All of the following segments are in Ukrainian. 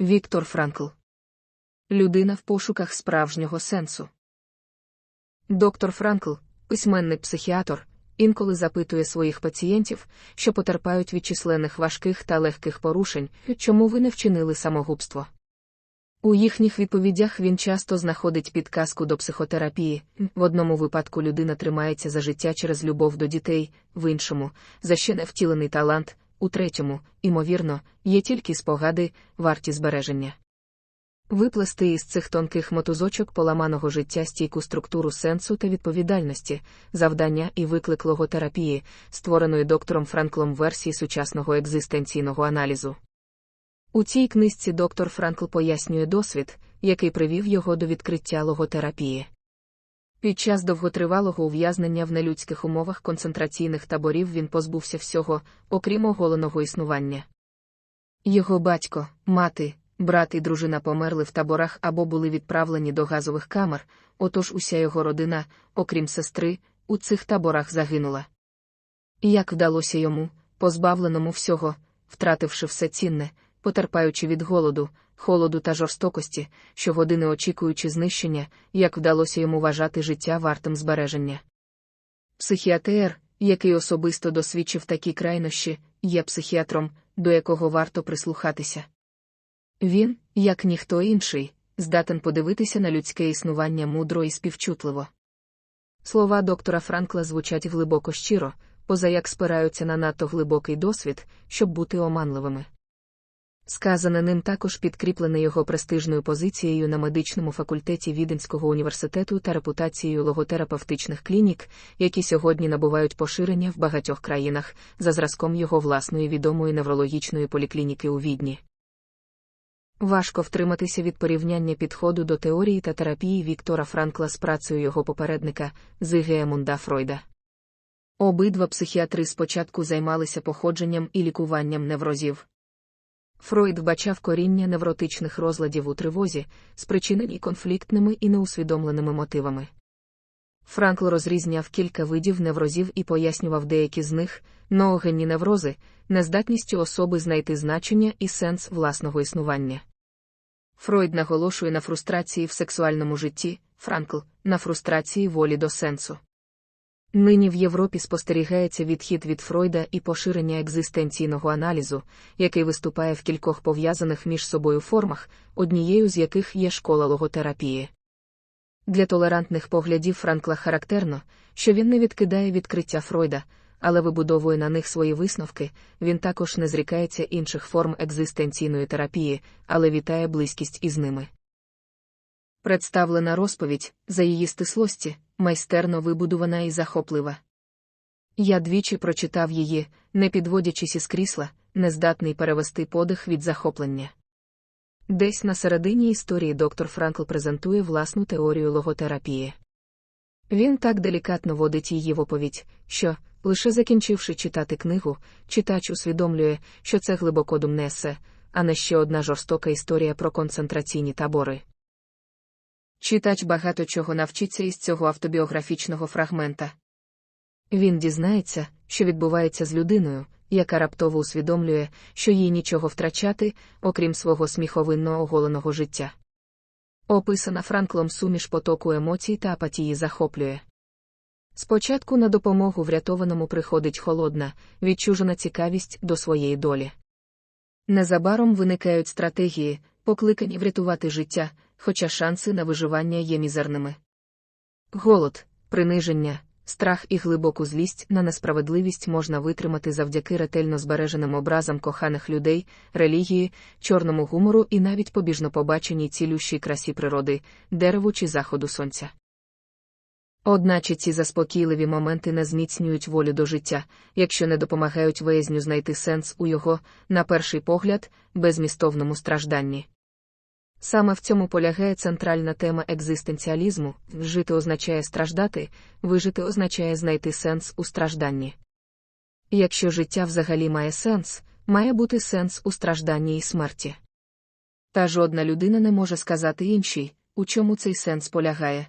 Віктор Франкл. Людина в пошуках справжнього сенсу. Доктор Франкл, письменник психіатр, інколи запитує своїх пацієнтів, що потерпають від численних важких та легких порушень, чому ви не вчинили самогубство. У їхніх відповідях він часто знаходить підказку до психотерапії. В одному випадку людина тримається за життя через любов до дітей, в іншому за ще не втілений талант, у третьому, імовірно, є тільки спогади, варті збереження. Виплести із цих тонких мотузочок поламаного життя стійку структуру сенсу та відповідальності, завдання і виклик логотерапії, створеної доктором Франклом версії сучасного екзистенційного аналізу. У цій книжці доктор Франкл пояснює досвід, який привів його до відкриття логотерапії. Під час довготривалого ув'язнення в нелюдських умовах концентраційних таборів він позбувся всього, окрім оголеного існування. Його батько, мати, брат і дружина померли в таборах або були відправлені до газових камер, отож уся його родина, окрім сестри, у цих таборах загинула. Як вдалося йому, позбавленому всього, втративши все цінне, потерпаючи від голоду, холоду та жорстокості, щогодини очікуючи знищення, як вдалося йому вважати життя вартим збереження. Психіатр, який особисто досвідчив такі крайнощі, є психіатром, до якого варто прислухатися. Він, як ніхто інший, здатен подивитися на людське існування мудро і співчутливо. Слова доктора Франкла звучать глибоко щиро, поза як спираються на надто глибокий досвід, щоб бути оманливими. Сказане ним також підкріплене його престижною позицією на медичному факультеті Віденського університету та репутацією логотерапевтичних клінік, які сьогодні набувають поширення в багатьох країнах, за зразком його власної відомої неврологічної поліклініки у Відні. Важко втриматися від порівняння підходу до теорії та терапії Віктора Франкла з працею його попередника Зигеемунда Фройда. Обидва психіатри спочатку займалися походженням і лікуванням неврозів. Фройд вбачав коріння невротичних розладів у тривозі, спричинені конфліктними і неусвідомленими мотивами. Франкл розрізняв кілька видів неврозів і пояснював деякі з них, ноогенні неврози, нездатністю особи знайти значення і сенс власного існування. Фройд наголошує на фрустрації в сексуальному житті, Франкл на фрустрації волі до сенсу. Нині в Європі спостерігається відхід від Фройда і поширення екзистенційного аналізу, який виступає в кількох пов'язаних між собою формах, однією з яких є школа логотерапії. Для толерантних поглядів Франкла характерно, що він не відкидає відкриття Фройда, але вибудовує на них свої висновки, він також не зрікається інших форм екзистенційної терапії, але вітає близькість із ними. Представлена розповідь, за її стислості, майстерно вибудована і захоплива. Я двічі прочитав її, не підводячись із крісла, нездатний перевести подих від захоплення. Десь на середині історії доктор Франкл презентує власну теорію логотерапії. Він так делікатно водить її в оповідь, що, лише закінчивши читати книгу, читач усвідомлює, що це глибоко думне есе, а не ще одна жорстока історія про концентраційні табори. Читач багато чого навчиться із цього автобіографічного фрагмента. Він дізнається, що відбувається з людиною, яка раптово усвідомлює, що їй нічого втрачати, окрім свого сміховинно оголеного життя. Описана Франклом суміш потоку емоцій та апатії захоплює. Спочатку на допомогу врятованому приходить холодна, відчужена цікавість до своєї долі. Незабаром виникають стратегії, покликані врятувати життя, хоча шанси на виживання є мізерними. Голод, приниження, страх і глибоку злість на несправедливість можна витримати завдяки ретельно збереженим образам коханих людей, релігії, чорному гумору і навіть побіжно побаченій цілющій красі природи, дереву чи заходу сонця. Одначе ці заспокійливі моменти не зміцнюють волю до життя, якщо не допомагають виязню знайти сенс у його, на перший погляд, безмістовному стражданні. Саме в цьому полягає центральна тема екзистенціалізму жити означає страждати, вижити означає знайти сенс у стражданні. Якщо життя взагалі має сенс, має бути сенс у стражданні і смерті. Та жодна людина не може сказати іншій, у чому цей сенс полягає.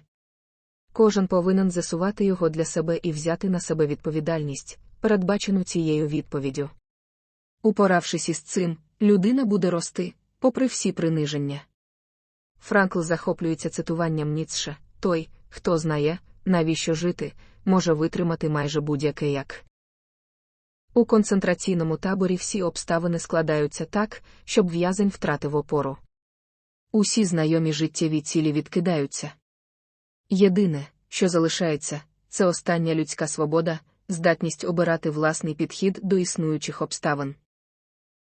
Кожен повинен засувати його для себе і взяти на себе відповідальність, передбачену цією відповіддю. Упоравшись із цим, людина буде рости, попри всі приниження. Франкл захоплюється цитуванням Ніцше той, хто знає, навіщо жити, може витримати майже будь-яке як. У концентраційному таборі всі обставини складаються так, щоб в'язень втратив опору. Усі знайомі життєві цілі відкидаються. Єдине, що залишається, це остання людська свобода, здатність обирати власний підхід до існуючих обставин.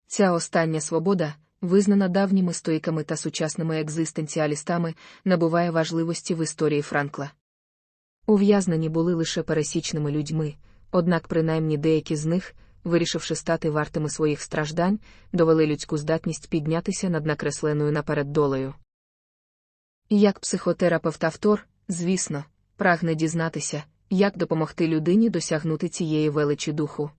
Ця остання свобода, визнана давніми стоїками та сучасними екзистенціалістами, набуває важливості в історії Франкла. Ув'язнені були лише пересічними людьми, однак принаймні деякі з них, вирішивши стати вартими своїх страждань, довели людську здатність піднятися над накресленою наперед долею. Як психотерапевт автор, звісно, прагне дізнатися, як допомогти людині досягнути цієї величі духу.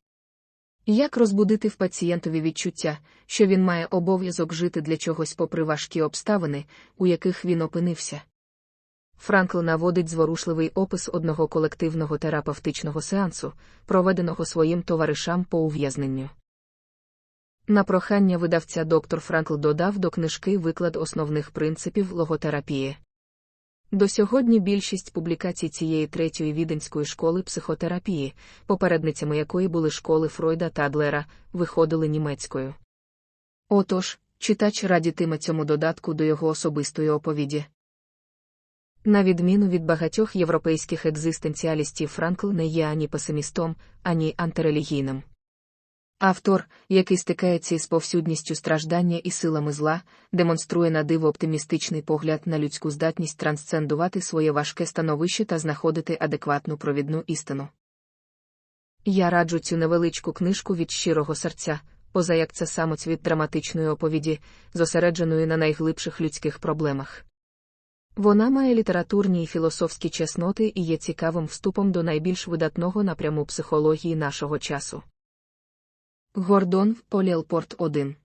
Як розбудити в пацієнтові відчуття, що він має обов'язок жити для чогось попри важкі обставини, у яких він опинився? Франкл наводить зворушливий опис одного колективного терапевтичного сеансу, проведеного своїм товаришам по ув'язненню. На прохання видавця доктор Франкл додав до книжки виклад основних принципів логотерапії. До сьогодні більшість публікацій цієї третьої віденської школи психотерапії, попередницями якої були школи Фройда та Адлера, виходили німецькою. Отож, читач радітиме цьому додатку до його особистої оповіді. На відміну від багатьох європейських екзистенціалістів Франкл не є ані песимістом, ані антирелігійним. Автор, який стикається із повсюдністю страждання і силами зла, демонструє на диво оптимістичний погляд на людську здатність трансцендувати своє важке становище та знаходити адекватну провідну істину. Я раджу цю невеличку книжку від щирого серця, поза як це самоцвіт драматичної оповіді, зосередженої на найглибших людських проблемах. Вона має літературні і філософські чесноти і є цікавим вступом до найбільш видатного напряму психології нашого часу. Гордон Полілпорт 1